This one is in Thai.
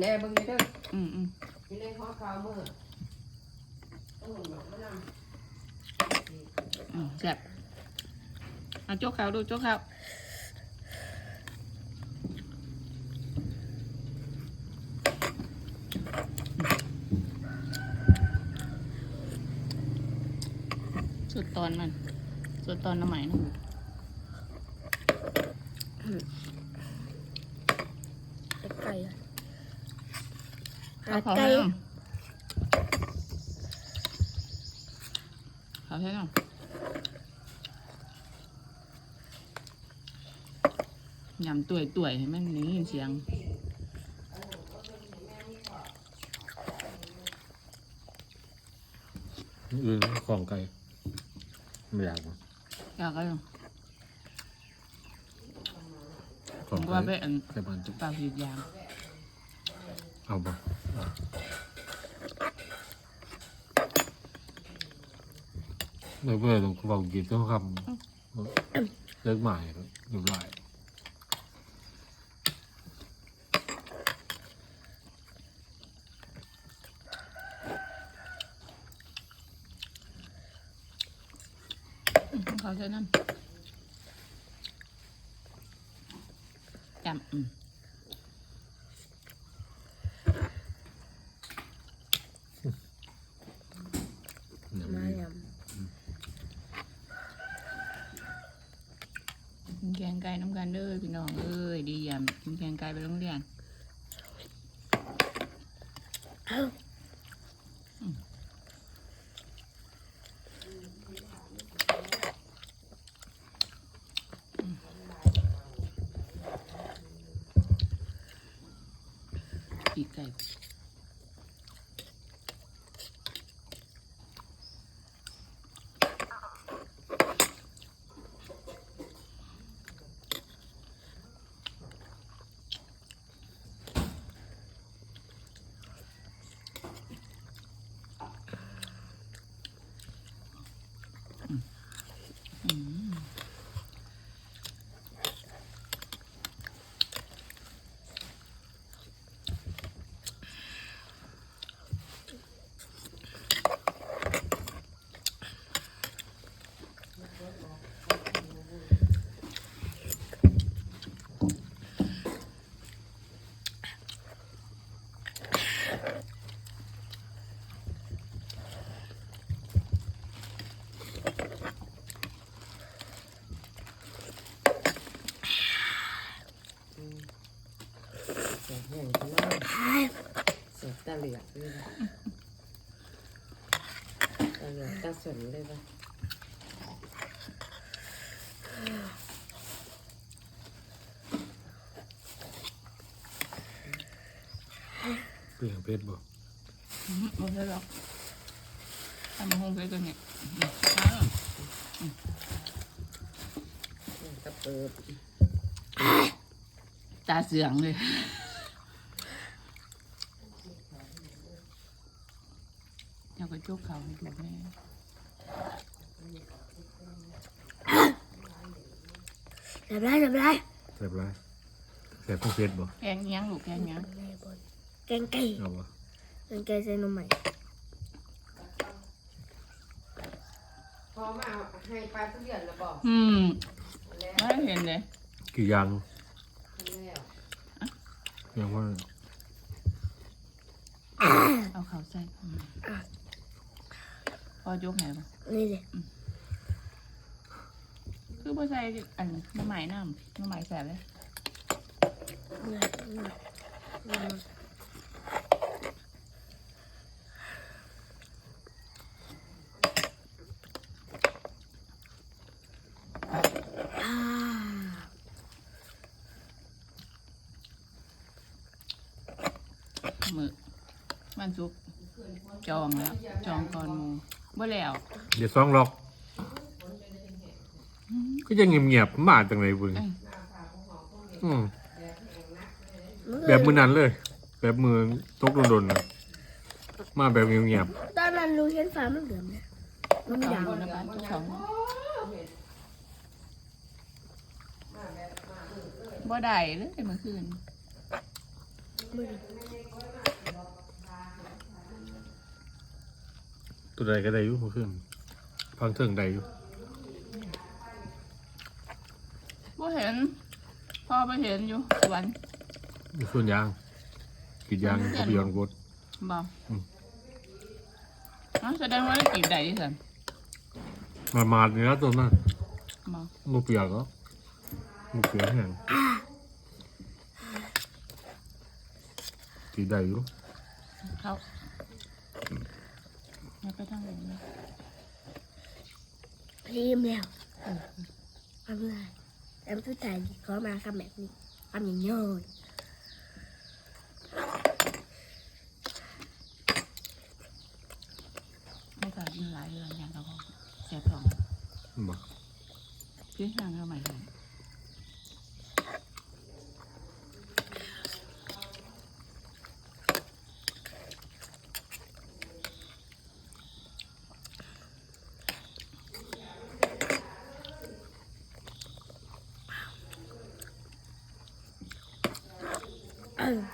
แน่เบิ่งเด้ออืมอืมมีเลขข้อข่าวมือต้องหนุนมะนาวอืมแซ่บเอาโจ๊กข้าวดูโจ๊กข้าวสุดตอนมันสุดตอนน้ำใหม่นะ ไก่อะ เอาเขาไก่ ให้หน่อยเขาให้หน่อยยำต่วยต่วยๆให้มันได้ยินเสียง อื่นของไก่ไม่อยากวะอยากก็ยังของว่าไก่ไปอันไก่บ้านจุก เปล่าผิดยาง เอาปะเลยเพื่อนต้องบอกกินต้องคำเลิกใหม่หรือไรเขาใช้นั่นจำอืม เนี่ย มา มี ย ก่น้ำกันเด้อพี่น้องเอ้ยดียำกินแกงไก่ไปโรงเรียนอีกไก่อืม เสียงแห้งข้างนอกเสียง ตาเหลือกเลยนะตาเหลือกตาสนเลยปะเปลี่ยนเพชรบ่อืมโอเคหรอกทำมาห้องไปกันเนี่ยอืมเอากระเปิบตาเสืองเลย เดี๋ ยวก็โจกเขาให้ดูแม่จับได้จับได้แสบไรแสบพวกเพชรบ่แกงเงี้ยงลูกแกงเงี้ยงแกงไก่เอาปะแกงไก่ใส่นมใหม่พอมาให้ปลาทุเรียนแล้วบอกอืมแล้วไม่เห็นเลยกี่อยังแล้วยังว่า เอาเขาใส่อืม พอโจกไหนปะนี่เลยคือพอใส่อันน้ำใหม่น้ำน้ำใหม่แสบเลยนี่นี่นี่อ่ามือมันซุกจองแล้ว จองก่อนหมู บ่แล้วเดี๋ยวซองล็อกก็ยังเงียบๆมาจังไรบึงเอ้ยอืมมันก็แบบมือนั้นเลย แบบมือตกโดนๆนะมาแบบเงียบตอนนั้นรู้เห็นฟ้ามันเหลือมนะมันจองยาวอยู่นะบ้านเจ้าของบ่ได้เลยเมื่อคืน มือ ไม่ได้ข ตัวใดก็ได้อยู่เมื่อคืนพังเถิงใดอยู่บ่เห็นพ่อไปเห็นอยู่สวนอยู่ส่วนยางกรีดยางก็ไปย้อนกด บอกอืม อ๋อแสดงว่าได้กีบใดที่สันมามาดนี่นะตัวนั้นบอกมูเปียกก็มูเปียกแห้งกรีดได้อยู่เขา ไม่ไปทางไหนนะรีมแล้วทำเลยแล้วผู้ชายเขามาทำแบบนี้ทำอย่างนี้เลยไม่กล้ากินหลายเรื่องอย่างเราก็แสบท้องมากินทางทำไมกันเ嗯